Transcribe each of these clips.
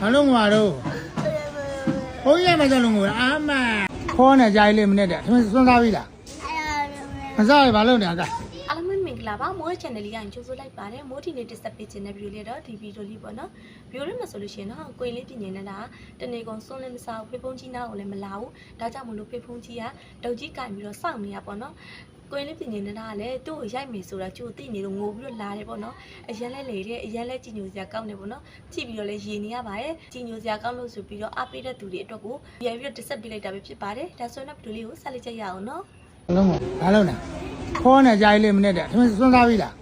ဘာလို့ငွာတော့ဘုန်းကြီးကမကြလို့ငွာအာမခေါ်နေကြိုင်လေးမနဲ့တဲ့သမီးစွန်းစားပြီလားမစားရဘာလို့နေအကအားလုံးပဲမင်္ဂလာပါမိုး channel လေးကကြိုဆိုလိုက်ပါတယ်မိုးဒီနေ့တက်ဆက်ပေးခြင်းတဲ့ဗီဒီယိုလေးတော့ဒီဗီဒီယိုလေးပေါ့နော်ဗီဒီယိုလေးမှာဆိုလို့ရှိရင်တော့ကိုယ်လေးပြင်နေတာတနေကုန်စွန်းလည်းမစားဘူးဖေဖုံးကြီးနားကိုလည်းမလာဘူးဒါကြောင့်မလို့ဖေဖုံးကြီးကတုတ်ကြီးကင်ပြီးတော့စောင့်နေရပေါ့နော် ကိုယ်လေးပြင်နေတာကလည်းသူ့ကိုရိုက်မယ်ဆိုတာကြိုသိနေလို့ငိုပြီးတော့လာတယ်ပေါ့နော်အရန်လဲလေတဲ့အရန်လဲကြည်ညိုစရာကောင်းတယ်ပေါ့နော်ကြည့်ပြီးတော့လဲရေနေရပါတယ်ကြည်ညိုစရာကောင်းလို့ဆိုပြီးတော့အားပေးတဲ့သူတွေအတွက်ကိုပြန်ပြီးတော့တက်ဆက်ပေးလိုက်တာပဲဖြစ်ပါတယ်ဒါဆိုရင်တော့ဗီဒီယိုလေးကိုဆက်လက်ကြည့်ရအောင်နော်ဘာလို့ငွာဘာလို့နေခေါ်နေကြိုင်လေးမနဲ့တဲ့သမီးစွန်းစားပြီလား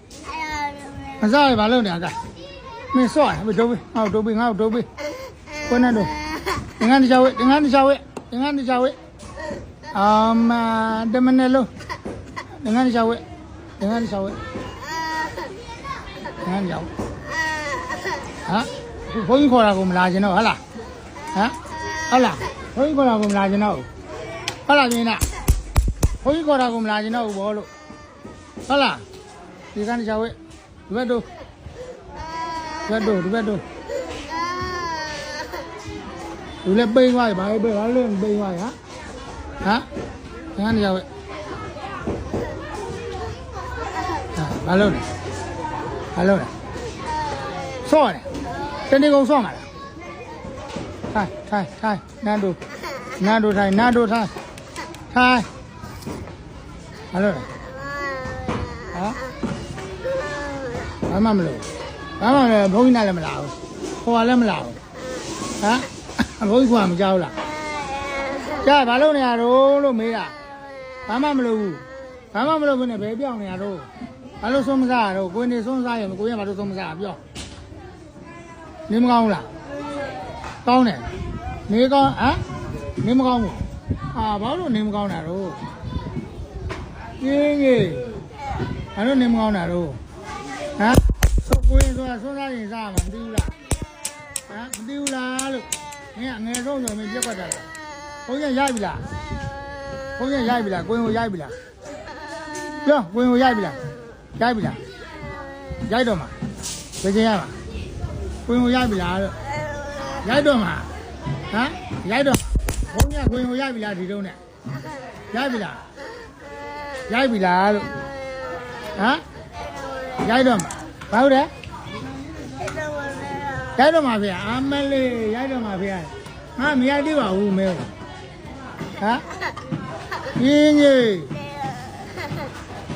မစားရဘာလို့နေအကမင်းစောရမတို့ပြီငါတို့ပြီငါတို့ပြီကိုနေတော့ငန်းတချဝဲငန်းတချဝဲငန်းတချဝဲအာမတမနဲ့လုံး ငန်းတချဝဲငန်းတချဝဲငန်းရောက်ဟာဘုန်းကြီးခေါ်တာကိုမလာခြင်းတော့ဟုတ်လားဟမ်ဟုတ်လားဘုန်းကြီးခေါ်တာကိုမလာခြင်းတော့ဟုတ်လားမြင်လားဘုန်းကြီးခေါ်တာကိုမလာခြင်းတော့ဘောလို့ဟုတ်လားဒီကနေ့ချဝဲဒီဘက်တို့ဒီဘက်တို့ဒီဘက်တို့ဒီလည်းပိန်သွားပြီဘာလဲပိန်ဘာလဲပိန်သွားပြီဟာဟမ်ဒီကနေ့ချဝဲ ဘာလို့လဲဘာလို့လဲစော့တယ်တနေ့ကုန်စော့မှာလားထိုင်ထိုင်ထိုင်နန်းတို့နန်းတို့ထိုင်နန်းတို့ထိုင်ထိုင်ဘာလို့လဲဟာဘာမှမလို့ဘာမှမလို့ဘုန်းကြီးနားလည်းမလာဘူးဟိုကလည်းမလာဘူးဟမ်ဘုန်းကြီးကမကြောက်လားကြာဘာလို့နေရတော့လို့မေးတာဘာမှမလို့ဘူးဘာမှမလို့ဘူးနဲ့ဘယ်ပြောင်းနေရတော့ ဘာလို့ဆုံးမစားရတော့ကိုယ်နေဆုံးစားရမကိုယ်ရဘာလို့ဆုံးမစားရပြောနေမကောင်းဘူးလားကောင်းတယ်နေကောင်းဟမ်နေမကောင်းဘူးအာဘာလို့နေမကောင်းတာတော့ရင်းကြီးဘာလို့နေမကောင်းတာတော့ဟမ်ဆိုကိုယ်ဆိုတာဆုံးစားရင်စားမှာမသိဘူးလားဟမ်မသိဘူးလားလို့မင်းအငယ်ဆုံးဆိုရင်ပြက်ကွက်တာလားဘုန်းကြီးရိုက်ပြီလားဘုန်းကြီးရိုက်ပြီလားကိုယ်ကိုရိုက်ပြီလားပြောကိုယ်ကိုရိုက်ပြီလား ရိုက်ပြီလားရိုက်တော့မှာသိချင်ရမှာကိုယ်ကိုရိုက်ပြီလားလို့ရိုက်တော့မှာဟမ်ရိုက်တော့ဘုန်းကြီးကကိုယ်ကိုရိုက်ပြီလားဒီတုံးနဲ့ရိုက်ပြီလားရိုက်ပြီလားလို့ဟမ်ရိုက်တော့မှာဘာလို့လဲရိုက်တော့မှာဖေအမလေးရိုက်တော့မှာဖေငါမရိုက်သေးပါဘူးမဲဟမ်ရင်းကြီး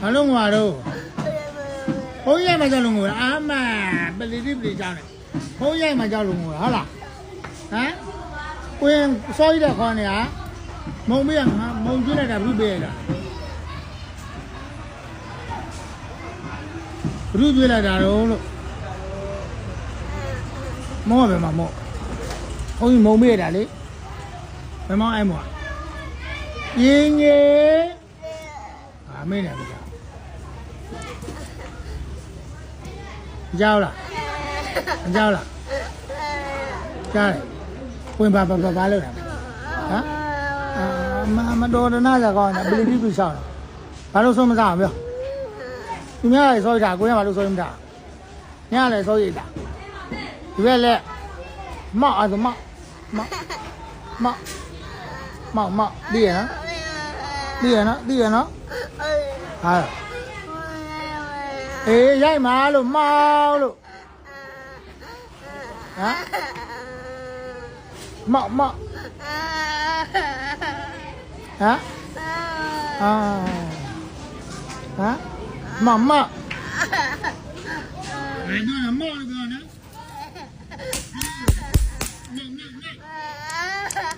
ဘာလို့ငွာတော့ ဘုန်းကြီးကမကြောက်လို့ငွာအာမပလီတိပလီကြောင်းတယ်ဘုန်းကြီးကမကြောက်လို့ငွာဟုတ်လားဟမ်ကိုရင်စောရတဲ့ခေါင်းနေဟာမုံမေးကငါမုံကျွလိုက်တာဘုပေးရတာဘုကျွလိုက်တာတော့လို့မောပဲမမောဘုန်းကြီးမုံမေးရတာလေဘယ်မောအဲ့မောရင်းကြီးအာမင်းလည်းမ ကြောက်ကြောက်လားမကြောက်လားကြားတယ်ဝင်ပါပါပါပါလို့လားဟမ်အာမမတော်တနာကြကောင်းတယ်ပလီတိပြရှောင်းတယ်ဘာလို့ဆုံးမစားအောင်ပြောသူများလည်းစောရတာကိုရဘာလို့စောရမတာညလည်းစောရတာဒီဘက်လည်းမောက်အဲ့ဒါမောက်မောက်မောက်မောက်မောက်ဒီရနော်ဒီရနော်ဒီရနော်ဟာ အေးရိုက်မှာလို့မောက်လို့ဟမ်မောက်မောက်ဟမ်အာဟမ်မမဘယ်တော့မောက်လို့ပြောနော်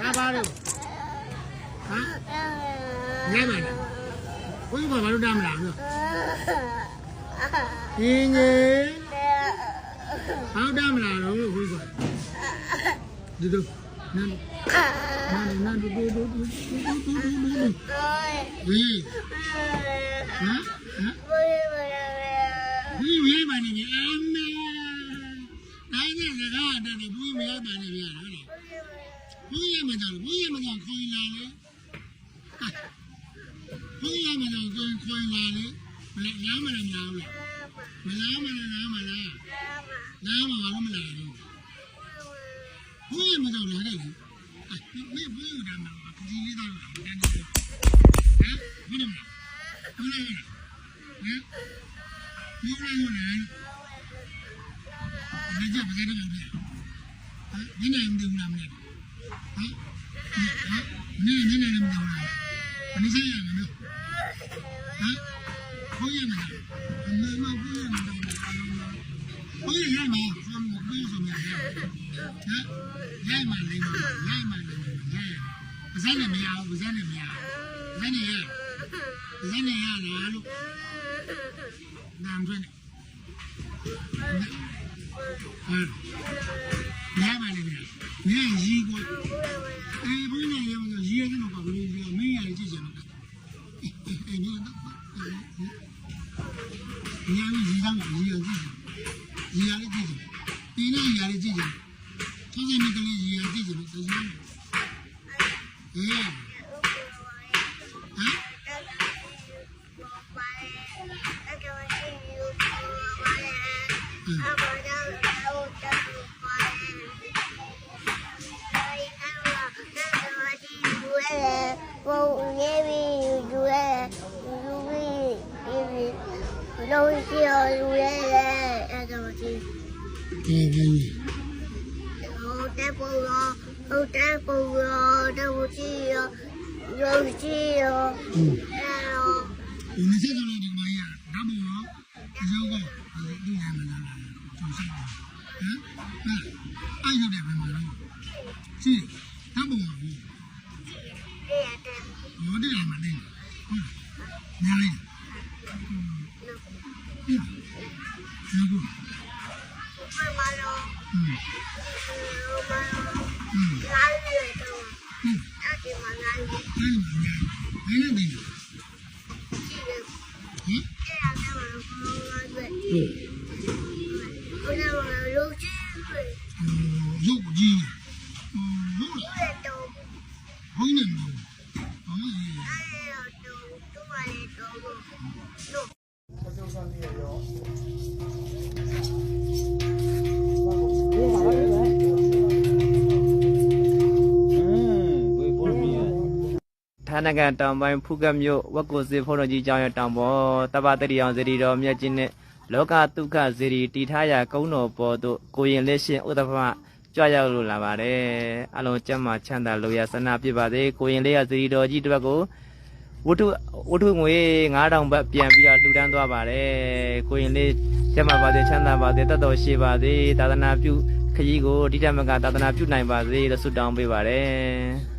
ဘာပါလို့ဟမ်ညပါလားဘုရားဘာလို့တမ်းမလား ပြင်းငယ်ဟောက်တမလားတော့လို့ခိုးဆိုဒီတော့နန်းနန်းနန်းဒူဒူဒူဒူဒူဒူဒူဟီဟမ်ဟီဝေးမနေနေအမေနိုင်နေစကားတည်းဘူးမေးပါနေပြန်ဟုတ်လားဘူးရမကြောင်ဘူးရမကြောင်ခိုင်းလာလေဘူးရမကြောင်ခိုင်းလာ Nama na nama. Nama na nama na. Nama wa nama na nama. Huyu mzee unaelewa? Ah, mimi huyu ndio mama. Kijiji ndio mama. Eh? Huyu mama. Huyu mama. Eh? Huyu mama. Unajua mzee ndio mama. Eh? Nina ndio mama. Eh? Nina nina ndio mama. Anisema ndio. Eh? ရားဟမ်ဘုရားဘုရားဒီကြပါကြတယ်ဟမ်ဒီနေ့မ doen လားမင်းဟမ်ဟမ်နေနေနေမ doen လားဘယ်နည်းရမလဲဟမ်ဘုရားမလားအမေမဘုရားမလားဘုရားရမှာဘုရားဘုရားဆိုမြတ်ဟမ်ရိုက်မှလိမ့်မယ်ရိုက်မှလိမ့်မယ်ရိုက်ပါဇက်နဲ့မရဘူးဇက်နဲ့မရဘူးဇက်နဲ့ရဇက်နဲ့ရလားလို့နာမ်တွင်းဟမ်ရပါလိမ့်မယ်ညရီကွာ ရီရလေးကြည့်ချင်ဒီနေ့ရီရလေးကြည့်ချင်သူကလည်းကလေးရည်ကြည့်ကြလို့တရားအေးဟမ်လုံးရှိရလူရဲ့အဲ့ဒါကြီး ဒီဒီဟုတ်တယ်ပေါ်ရောဟုတ်တယ်ပေါ်ရောတော့ရှိရရောရှိရဟင်းအဲ့တော့ဒီနေ့ဆက်လို့ဒီမကြီးကဓာတ်ပေါ်ရောအယောကဒီရမလားသူစိတ်ဟမ်ဟာအဲ့ရတဲ့ဘယ်မှာလဲစီဓာတ်ပေါ်ရောဒီတဲ့ရောတယ်မနေဟုတ်ညာလေး လာ လေအဲ့ဒီညာဘယ်နဲ့ဒီရှိတယ်ဟင်အဲ့ဒါကမှလာလေဟိုဘယ်လိုလုပ်ချင်လဲရုပ်ကြီးဟုတ်လားအဲ့တော့ဘုန်းကြီးနေဘာမှကြီးအဲ့တော့သူ့ပါလေတော့လို့ဌာနကန်တောင်ပိုင်းဖုကတ်မြို့ဝက်ကိုစေဖုန်းတော်ကြီးကျောင်းရဲ့တောင်ပေါ်တပ္ပတရိအောင်ဇေဒီတော်မြတ်ကြီးနဲ့လောကဒုက္ခဇေဒီတည်ထားရာကုန်းတော်ပေါ်သို့ကိုရင်လက်ရှင်ဥဒ္ဓဖကြွရောက်လို့လာပါတယ်အလုံးကျမ်းမာချမ်းသာလို့ရဆန္ဒပြပါစေကိုရင်လေးရဇေဒီတော်ကြီးတစ်ပတ်ကိုဝတ္ထုဝတ္ထုငွေ9000ဘတ်ပြန်ပြီးတော့လှူဒန်းသွားပါတယ်ကိုရင်လေးကျမ်းမာပါစေချမ်းသာပါစေတတ်တော်ရှိပါစေသာသနာပြုခကြီးကိုဒီတမကသာသနာပြုနိုင်ပါစေလို့ဆုတောင်းပေးပါတယ်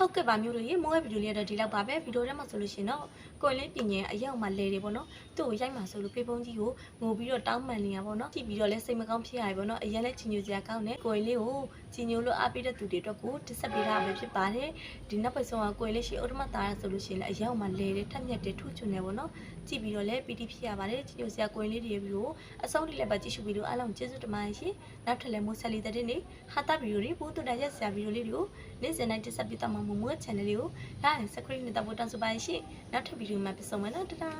ဟုတ်ကဲ့ပါမျိုးတို့ရေမိုးရဲ့ဗီဒီယိုလေးတော့ဒီလောက်ပါပဲဗီဒီယိုထဲမှာဆိုလို့ရှိရင်တော့ကိုယ်လေးပြင်ရင်အရောက်မှလဲတယ်ပေါ့နော်သူ့ကိုရိုက်မှဆိုလို့ဖေဖုံးကြီးကိုငိုပြီးတော့တောင်းပန်နေတာပေါ့နော်ကြည့်ပြီးတော့လဲစိတ်မကောင်းဖြစ်ရတယ်ပေါ့နော်အရင်လဲချင်ညူစရာကောင်းတယ်ကိုယ်လေးကိုချင်ညူလို့အားပေးတဲ့သူတွေအတွက်ကိုတစ်ဆက်ပေးတာပဲဖြစ်ပါတယ်ဒီနောက်ပတ်ဆုံးကကိုယ်လေးရှိအော်တမတာရဆိုလို့ရှိရင်လည်းအရောက်မှလဲတယ်ထက်မြက်တယ်ထူးချွန်တယ်ပေါ့နော်ကြည့်ပြီးတော့လဲပီတိဖြစ်ရပါတယ်ချင်ညူစရာကိုယ်လေးတွေပြီးတော့အဆုံးထိလည်းပဲကြည့်ရှုပြီးတော့အားလုံးကျေးဇူးတင်ပါတယ်ရှင်နောက်ထပ်လည်းမိုးဆက်လီတဲ့နေ့ဟာတာဗီဒီယိုတွေဘူးတူတန်ရက်ဆရာဗီဒီယိုလေးတွေကိုနေ့စဉ်တိုင်းတက်ဆက်ပြသမှာမို့မိုး channel လေးကို like subscribe နဲ့တော့တောင်းဆိုပါရှင်နောက်ထပ်ဗီဒီယိုမှာပြန်ဆုံမယ်နော်တဒါ